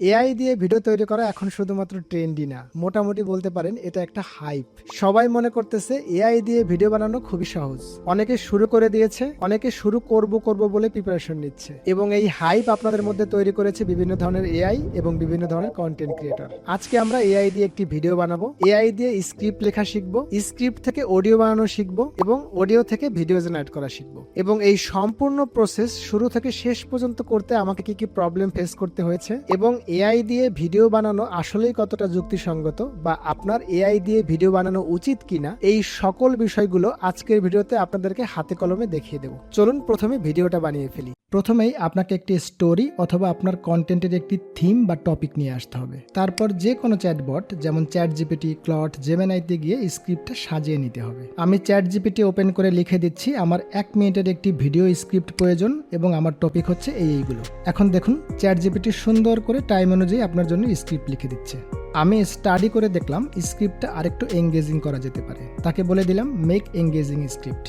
AI দিয়ে video তৈরি করা এখন শুধুমাত্র ট্রেন্ডই না, মোটামুটি বলতে পারেন এটা একটা হাইপ। সবাই মনে করতেছে এআই দিয়ে ভিডিও বানানো খুবই সহজ। অনেকে শুরু করে দিয়েছে, অনেকে শুরু করব করব বলে প্রিপারেশন নিচ্ছে। এবং এই হাইপ আপনাদের মধ্যে তৈরি করেছে বিভিন্ন ধরনের এআই এবং বিভিন্ন ধরনের কন্টেন্ট ক্রিয়েটর আজকে আমরা এআই দিয়ে একটি ভিডিও বানাবো। এআই দিয়ে স্ক্রিপ্ট লেখা শিখব স্ক্রিপ্ট থেকে অডিও বানানো শিখব এবং অডিও থেকে ভিডিও জেনারেট করা শিখব। এবং এই সম্পূর্ণ প্রসেস শুরু থেকে শেষ পর্যন্ত করতে আমাকে কি কি প্রবলেম ফেস করতে হয়েছে এবং এআই দিয়ে ভিডিও বানানো আসলেই কতটা যুক্তিসঙ্গত বা আপনার এআই দিয়ে ভিডিও বানানো উচিত কিনা, এই সকল বিষয়গুলো আজকের ভিডিওতে আপনাদেরকে হাতে কলমে দেখিয়ে দেবো। চলুন প্রথমে ভিডিওটা বানিয়ে ফেলি। প্রথমেই আপনাকে একটি স্টোরি অথবা আপনার কন্টেন্টের একটি থিম বা টপিক নিয়ে আসতে হবে। তারপর যে কোনো চ্যাটবট, যেমন চ্যাট জিপিটি ক্লট, জেমেনাইতে গিয়ে স্ক্রিপ্টটা সাজিয়ে নিতে হবে। আমি চ্যাট জিপিটি ওপেন করে লিখে দিচ্ছি, আমার এক মিনিটের একটি ভিডিও স্ক্রিপ্ট প্রয়োজন এবং আমার টপিক হচ্ছে এই এইগুলো। এখন দেখুন চ্যাট জিপিটি সুন্দর করে টাইম অনুযায়ী আপনার জন্য স্ক্রিপ্ট লিখে দিচ্ছে। আমি স্টাডি করে দেখলাম স্ক্রিপ্টটা আরেকটু এঙ্গেজিং করা যেতে পারে। তাকে বলে দিলাম মেক এঙ্গেজিং স্ক্রিপ্ট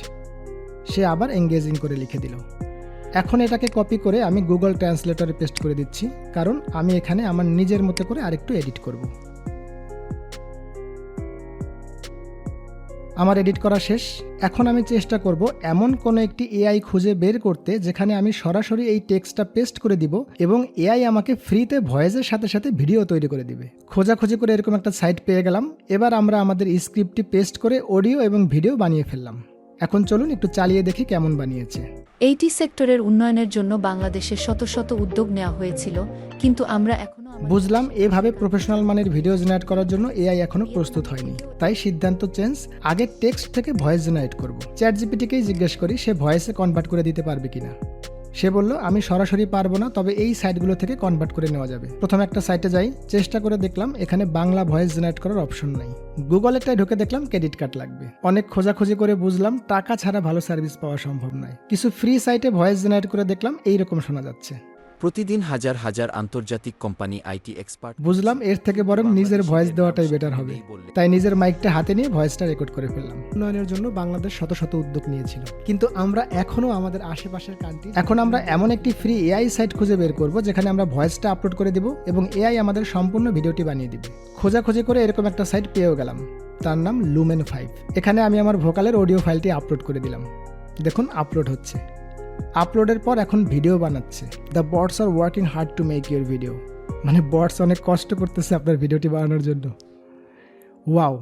সে আবার এঙ্গেজিং করে লিখে দিল। এখন এটাকে কপি করে আমি গুগল ট্রান্সলেটরে পেস্ট করে দিচ্ছি, কারণ আমি এখানে আমার নিজের মতো করে আরেকটু এডিট করব। আমার এডিট করা শেষ। এখন আমি চেষ্টা করব এমন কোনো একটি এআই খুঁজে বের করতে, যেখানে আমি সরাসরি এই টেক্সটটা পেস্ট করে দিব এবং এআই আমাকে ফ্রিতে ভয়েসের সাথে সাথে ভিডিও তৈরি করে দিবে। খোঁজাখুঁজি করে এরকম একটা সাইট পেয়ে গেলাম। এবার আমরা আমাদের স্ক্রিপ্টটি পেস্ট করে অডিও এবং ভিডিও বানিয়ে ফেললাম। এখন চলুন একটু চালিয়ে দেখি কেমন বানিয়েছে। এইটি সেক্টরের উন্নয়নের জন্য বাংলাদেশে শত শত উদ্যোগ নেওয়া হয়েছিল কিন্তু আমরা এখনও বুঝলাম এভাবে প্রফেশনাল মানের ভিডিও জেনারেট করার জন্য এআই এখনও প্রস্তুত হয়নি। তাই সিদ্ধান্ত চেঞ্জ আগে টেক্সট থেকে ভয়েস জেনারেট করব। চ্যাট জিপিটিকেই জিজ্ঞেস করি সে ভয়েসে কনভার্ট করে দিতে পারবে কিনা? সে বলল, আমি সরাসরি পারব না, তবে এই সাইটগুলো থেকে কনভার্ট করে নেওয়া যাবে। প্রথমে একটা সাইটে যাই, চেষ্টা করে দেখলাম এখানে বাংলা ভয়েস জেনারেট করার অপশন নাই। গুগলেরটায় ঢুকে দেখলাম ক্রেডিট কার্ড লাগবে। অনেক খোঁজাখুঁজি করে বুঝলাম, টাকা ছাড়া ভালো সার্ভিস পাওয়া সম্ভব নয়। কিছু ফ্রি সাইটে ভয়েস জেনারেট করে দেখলাম, এইরকম শোনা যাচ্ছে। প্রতিদিন হাজার হাজার আন্তর্জাতিক কোম্পানি আইটি এক্সপার্ট বুঝলাম এর থেকে বরং নিজের ভয়েস দেওয়াটাই বেটার হবে। তাই নিজের মাইকটা হাতে নিয়ে ভয়েসটা রেকর্ড করে ফেললাম। উন্নয়নের জন্য বাংলাদেশ শত শত উদ্যোগ নিয়েছিল। কিন্তু আমরা এখনও আমাদের আশেপাশের কান্ট্রি এখন আমরা এমন একটি ফ্রি এআই সাইট খুঁজে বের করব যেখানে আমরা ভয়েসটা আপলোড করে দেব এবং এআই আমাদের সম্পূর্ণ ভিডিওটি বানিয়ে দিবে। খোঁজাখুঁজি করে এরকম একটা সাইট পেয়েও গেলাম। তার নাম লুমেন ফাইভ এখানে আমি আমার ভোকালের অডিও ফাইলটি আপলোড করে দিলাম। দেখুন আপলোড হচ্ছে। আপলোডের পর এখন ভিডিও বানাচ্ছে। The bots are working hard to make your video মানে বটস অনেক কষ্ট করতেছে আপনার ভিডিওটি বানানোর জন্য। ওয়াও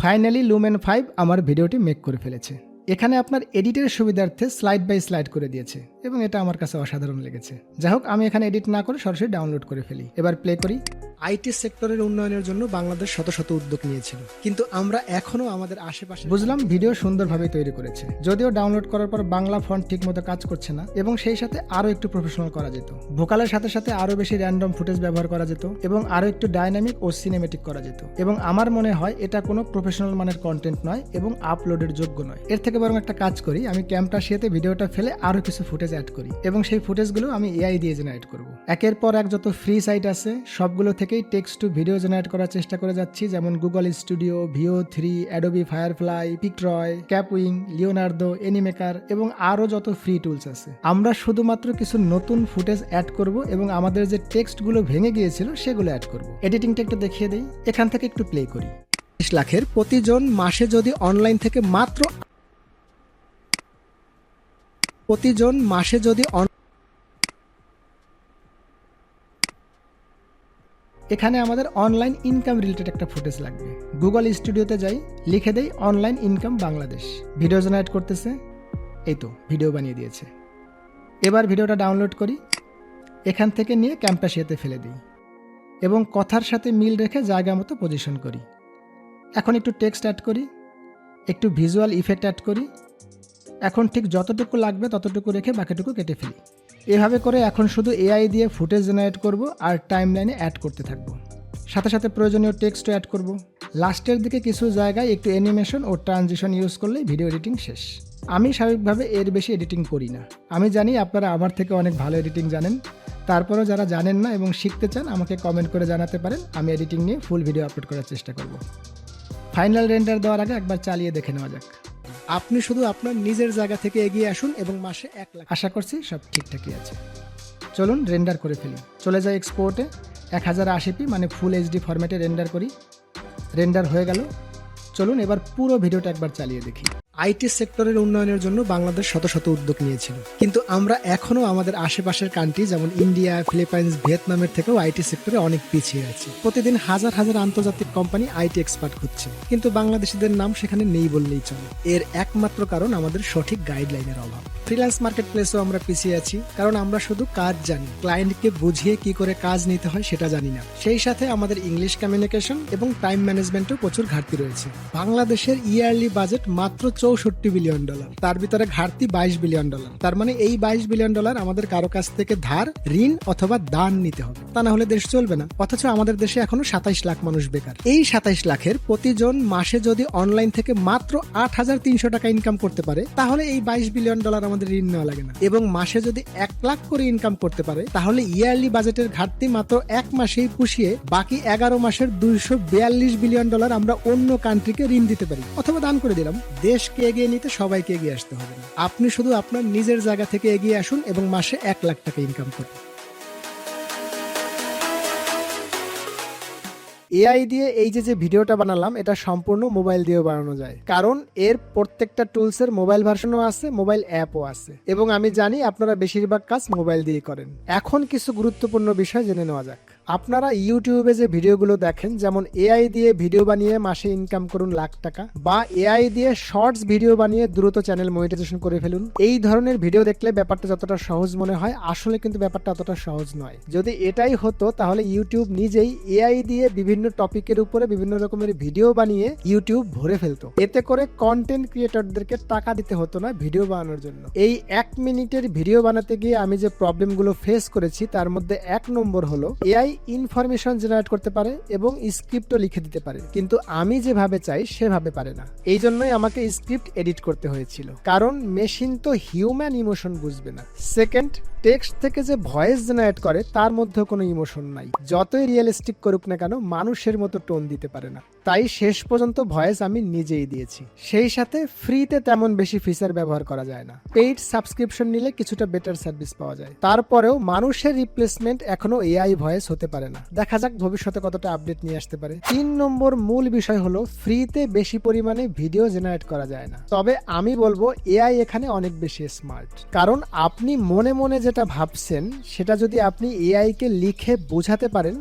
ফাইনালি লুমেন ফাইভ আমার ভিডিওটি মেক করে ফেলেছে। এখানে আপনার এডিটের সুবিধার্থে স্লাইড বাই স্লাইড করে দিয়েছে। এবং এটা আমার কাছে অসাধারণ লেগেছে। যাই হোক আমি এখানে এডিট না করে সরাসরি ডাউনলোড করে ফেলি। এবার প্লে করি। আইটি সেক্টরের উন্নয়নের জন্য বাংলাদেশ শত শত উদ্যোগ নিয়েছিল। কিন্তু আমরা এখনও আমাদের আশেপাশে বুঝলাম, ভিডিও সুন্দরভাবে তৈরি করেছে। যদিও ডাউনলোড করার পর বাংলা ফন্ট ঠিক মতো কাজ করছে না, এবং সেই সাথে আরও একটু প্রফেশনাল করা যেত। ভোকালের সাথে সাথে আরও বেশি র্যান্ডম ফুটেজ ব্যবহার করা যেত, এবং আরও একটু ডাইনামিক ও সিনেমেটিক করা যেত। এবং আমার মনে হয় এটা কোনো প্রফেশনাল মানের কন্টেন্ট নয়, এবং আপলোডের যোগ্য নয়। এর থেকে বরং একটা কাজ করি, আমি ক্যামটা শিয়েতে ভিডিওটা ফেলে আরও কিছু ফুটেজ অ্যাড করি এবং সেই ফুটেজগুলো আমি এআই দিয়ে জেনারেট করব। একের পর এক যত ফ্রি সাইট আছে, সবগুলো থেকেই টেক্সট টু ভিডিও জেনারেট করার চেষ্টা করে যাচ্ছি, যেমন Google Studio Veo three Adobe Firefly Pictory Kapwing Leonardo Animaker এবং আরও যত ফ্রি টুলস আছে। আমরা শুধুমাত্র কিছু নতুন ফুটেজ অ্যাড করব এবং আমাদের যে টেক্সটগুলো ভেঙে গিয়েছিল সেগুলো অ্যাড করব। এডিটিংটা একটু দেখিয়ে দিই, এখান থেকে একটু প্লে করি। লাখের প্রতিজন মাসে যদি অনলাইন থেকে মাত্র প্রতিজন মাসে যদি এখানে আমাদের অনলাইন ইনকাম রিলেটেড একটা ফুটেজ লাগবে। গুগল স্টুডিওতে যাই, লিখে দেই online income Bangladesh video generate করতেছে, এই তো ভিডিও বানিয়ে দিয়েছে। এবার ভিডিওটা ডাউনলোড করি, এখান থেকে নিয়ে ক্যাম্পাসিয়াতে ফেলে দিই। এবং কথার সাথে মিল রেখে জায়গা মতো পজিশন করি। এখন একটু টেক্সট অ্যাড করি, একটু ভিজুয়াল ইফেক্ট অ্যাড করি এখন ঠিক যতটুকু লাগবে ততটুকু রেখে বাকিটুকু কেটে ফেলি। এভাবে করে এখন শুধু এআই দিয়ে ফুটেজ জেনারেট করব আর টাইম লাইনে অ্যাড করতে থাকব। সাথে সাথে প্রয়োজনীয় টেক্সটও অ্যাড করব। লাস্টের দিকে কিছু জায়গায় একটু অ্যানিমেশন ও ট্রানজিশন ইউজ করলেই ভিডিও এডিটিং শেষ। আমি স্বাভাবিকভাবে এর বেশি এডিটিং করি না। আমি জানি আপনারা আমার থেকে অনেক ভালো এডিটিং জানেন। তারপরেও যারা জানেন না এবং শিখতে চান, আমাকে কমেন্ট করে জানাতে পারেন। আমি এডিটিং নিয়ে ফুল ভিডিও আপলোড করার চেষ্টা করব। ফাইনাল রেন্ডার দেওয়ার আগে একবার চালিয়ে দেখে নেওয়া যাক। আপনি শুধু আপনার নিজের জায়গা থেকে এগিয়ে আসুন এবং মাসে এক লাখ আশা করছি সব ঠিকঠাকই আছে। চলুন রেন্ডার করে ফেলি। চলে যাই এক্সপোর্টে এক হাজার আশিপি মানে ফুল এইচডি ফরম্যাটে রেন্ডার করি। রেন্ডার হয়ে গেল। চলুন এবার পুরো ভিডিওটা একবার চালিয়ে দেখি। আইটি সেক্টরের উন্নয়নের জন্য বাংলাদেশ শত শত উদ্যোগ নিয়েছিল। কিন্তু আমরা এখনও আমাদের আশেপাশের কান্ট্রি, যেমন ইন্ডিয়া, ফিলিপাইন্স, ভিয়েতনামের থেকেও আইটি সেক্টরে অনেক পিছিয়ে আছে। প্রতিদিন হাজার হাজার আন্তর্জাতিক কোম্পানি আইটি এক্সপার্ট খুঁজছে। কিন্তু বাংলাদেশিদের নাম সেখানে নেই বললেই চলে। এর একমাত্র কারণ আমাদের সঠিক গাইডলাইনের অভাব। ফ্রিল্যান্স মার্কেট প্লেসেও আমরা পিছিয়ে আছি, কারণ আমরা শুধু কাজ জানি। ক্লায়েন্টকে বুঝিয়ে কি করে কাজ নিতে হয় সেটা জানি না। সেই সাথে আমাদের ইংলিশ কমিউনিকেশন এবং টাইম ম্যানেজমেন্টও প্রচুর ঘাটতি রয়েছে। বাংলাদেশের ইয়ারলি বাজেট মাত্র চৌষট্টি বিলিয়ন ডলার। তার ভিতরে ঘাটতি বাইশ বিলিয়ন ডলার। তার মানে এই বাইশ বিলিয়ন ডলার আমাদের কারও কাছ থেকে ধার, ঋণ অথবা দান নিতে হবে। তা না হলে দেশ চলবে না। অথচ আমাদের দেশে এখনও সাতাইশ লাখ মানুষ বেকার। এই সাতাইশ লাখের প্রতিজন মাসে যদি অনলাইন থেকে মাত্র আট হাজার তিনশো টাকা ইনকাম করতে পারে, তাহলে এই বাইশ বিলিয়ন ডলার আমাদের ঋণ নেওয়া লাগে না। এবং মাসে যদি এক লাখ করে ইনকাম করতে পারে, তাহলে ইয়ারলি বাজেটের ঘাটতি মাত্র এক মাসেই পুষিয়ে বাকি এগারো মাসের দুইশো বিয়াল্লিশ বিলিয়ন ডলার আমরা অন্য কান্ট্রিকে ঋণ দিতে পারি। অথবা দান করে দিলাম। দেশকে এগিয়ে নিতে সবাইকে এগিয়ে আসতে হবে। না আপনি শুধু আপনার নিজের জায়গা থেকে এগিয়ে আসুন এবং মাসে এক লাখ টাকা ইনকাম করুন। এআই দিয়ে এই যে যে ভিডিওটা বানালাম, এটা সম্পূর্ণ মোবাইল দিয়েও বানানো যায়। কারণ এর প্রত্যেকটা টুলসের মোবাইল ভার্সনও আছে মোবাইল অ্যাপও আছে। এবং আমি জানি আপনারা বেশিরভাগ কাজ মোবাইল দিয়ে করেন। এখন কিছু গুরুত্বপূর্ণ বিষয় জেনে নেওয়া যাক। আপনারা ইউটিউবে যে ভিডিওগুলো দেখেন, যেমন এআই দিয়ে ভিডিও বানিয়ে মাসে ইনকাম করুন লাখ টাকা, বা এআই দিয়ে শর্টস ভিডিও বানিয়ে দ্রুত চ্যানেল মনিটাইজেশন করে ফেলুন, এই ধরনের ভিডিও দেখলে ব্যাপারটা যতটা সহজ মনে হয়, আসলে কিন্তু ব্যাপারটা অতটা সহজ নয়। যদি এটাই হতো, তাহলে ইউটিউব নিজেই এআই দিয়ে বিভিন্ন টপিকের উপরে বিভিন্ন রকমের ভিডিও বানিয়ে ইউটিউব ভরে ফেলতো। এতে করে কন্টেন্ট ক্রিয়েটরদেরকে টাকা দিতে হতো না ভিডিও বানানোর জন্য। এই এক মিনিটের ভিডিও বানাতে গিয়ে আমি যে প্রবলেমগুলো ফেস করেছি, তার মধ্যে এক নম্বর হলো এআই ইনফরমেশন জেনারেট করতে পারে এবং স্ক্রিপ্টও লিখে দিতে পারে। কিন্তু আমি যেভাবে চাই, সেভাবে পারে না। এই জন্যই আমাকে স্ক্রিপ্ট এডিট করতে হয়েছিল। কারণ মেশিন তো হিউম্যান ইমোশন বুঝবে না। সেকেন্ড টেক্সট থেকে যে ভয়েস জেনারেট করে, তার মধ্যে কোনো ইমোশন নাই। যতই রিয়েলিস্টিক করুক না কেন, মানুষের মতো টোন দিতে পারে না। তাই শেষ পর্যন্ত ভয়েস আমি নিজেই দিয়েছি। সেই সাথে ফ্রিতে তেমন বেশি ফিচার ব্যবহার করা যায় না। পেইড সাবস্ক্রিপশন নিলে কিছুটা বেটার সার্ভিস পাওয়া যায়। তারপরেও মানুষের রিপ্লেসমেন্ট এখনও এআই ভয়েস হতে পারে না। দেখা যাক ভবিষ্যতে কতটা আপডেট নিয়ে আসতে পারে। তিন নম্বর মূল বিষয় হলো, ফ্রিতে বেশি পরিমাণে ভিডিও জেনারেট করা যায় না। তবে আমি বলব এআই এখানে অনেক বেশি স্মার্ট কারণ আপনি মনে মনে যেটা ভাবছেন, সেটা যদি আপনি এআই কে লিখে বোঝাতে পারেন,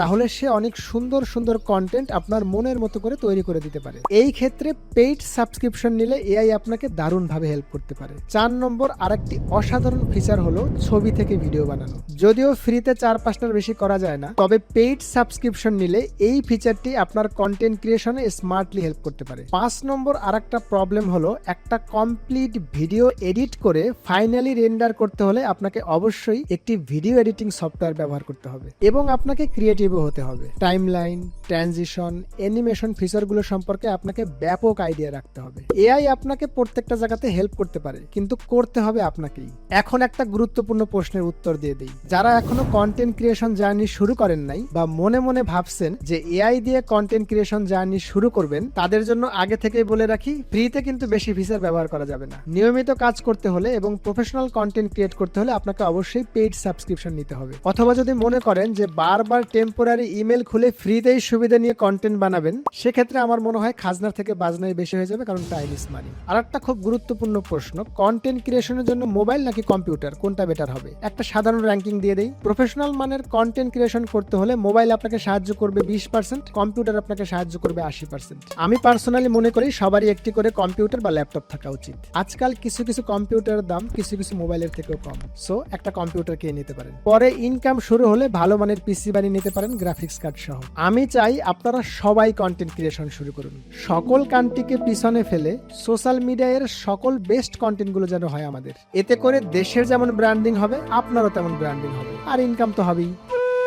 তাহলে সে অনেক সুন্দর সুন্দর কন্টেন্ট আপনার মনের মতো করে তৈরি করে দিতে পারে। এই ক্ষেত্রে পেইড সাবস্ক্রিপশন নিলে এআই আপনাকে দারুণভাবে হেল্প করতে পারে। চার নম্বর, আরেকটি অসাধারণ ফিচার হলো ছবি থেকে ভিডিও বানানো। যদিও ফ্রিতে চার পাঁচটার বেশি করা যায় না, তবে পেইড সাবস্ক্রিপশন নিলে এই ফিচারটি আপনার কন্টেন্ট ক্রিয়েশনে স্মার্টলি হেল্প করতে পারে। পাঁচ নম্বর, আরেকটা প্রবলেম হলো একটা কমপ্লিট ভিডিও এডিট করে ফাইনালি রেন্ডার করতে হলে আপনাকে অবশ্যই একটি ভিডিও এডিটিং সফটওয়্যার ব্যবহার করতে হবে এবং আপনাকে ক্রিয়েটিভও হতে হবে। টাইমলাইন ট্রানজিশন অ্যানিমেশন ফিচারগুলো সম্পর্কে আপনাকে ব্যাপক আইডিয়া রাখতে হবে। এআই আপনাকে প্রত্যেকটা জায়গাতে হেল্প করতে পারে, কিন্তু করতে হবে আপনাকেই। এখন একটা গুরুত্বপূর্ণ প্রশ্নের উত্তর দিয়ে দেই। যারা এখনও কন্টেন্ট ক্রিয়েশন জার্নি শুরু করেন নাই বা মনে মনে ভাবছেন যে এআই দিয়ে কন্টেন্ট ক্রিয়েশন জার্নি শুরু করবেন, তাদের জন্য আগে থেকেই বলে রাখি ফ্রিতে কিন্তু বেশি ফিচার ব্যবহার করা যাবে না। নিয়মিত কাজ করতে হলে এবং প্রফেশনাল কন্টেন্ট ক্রিয়েট করতে হলে আপনাকে অবশ্যই পেইড সাবস্ক্রিপশন নিতে হবে। অথবা যদি মনে করেন যে বারবার টেম্পোরারি ইমেল খুলে ফ্রিতেই সুবিধা নিয়ে কন্টেন্ট বানাবেন, সেক্ষেত্রে আমার মনে হয় খাজনার থেকে বাজনাই বেশি হয়ে যাবে, কারণ টাইম ইস মানি আর একটা খুব গুরুত্বপূর্ণ প্রশ্ন কন্টেন্ট ক্রিয়েশনের জন্য মোবাইল নাকি কম্পিউটার কোনটা বেটার হবে? একটা সাধারণ র্যাঙ্কিং দিয়ে দেই। প্রফেশনাল মানের কন্টেন্ট ক্রিয়েশন করতে হলে মোবাইল আপনাকে সাহায্য করবে বিশ পার্সেন্ট কম্পিউটার আপনাকে সাহায্য করবে আশি পার্সেন্ট আমি পার্সোনালি মনে করি সবারই একটি করে কম্পিউটার বা ল্যাপটপ থাকা উচিত। আজকাল কিছু কিছু কম্পিউটারের দাম, কিছু কিছু মোবাইলের থেকেও কম। সো একটা কম্পিউটার কিনে নিতে পারেন। পরে ইনকাম শুরু হলে ভালো মানের পিসি বানিয়ে নিতে পারেন গ্রাফিক্স কার্ড সহ। আমি চাই আপনারা সবাই কন্টেন্ট ক্রিয়েশন শুরু করুন। সকল কান্ট্রিকে পিছনে ফেলে সোশ্যাল মিডিয়ার সকল বেস্ট কন্টেন্টগুলো যেন হয় আমাদের। এতে করে দেশের যেমন ব্র্যান্ডিং হবে, আপনারও তেমন ব্র্যান্ডিং হবে। আর ইনকাম তো হবেই।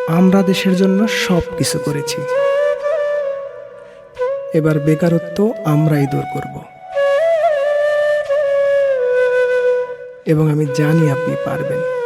আমরা দেশের জন্য সব কিছু করেছি। এবার বেকারত্ব আমরাই দূর করব। এবং আমি জানি আপনি পারবেন।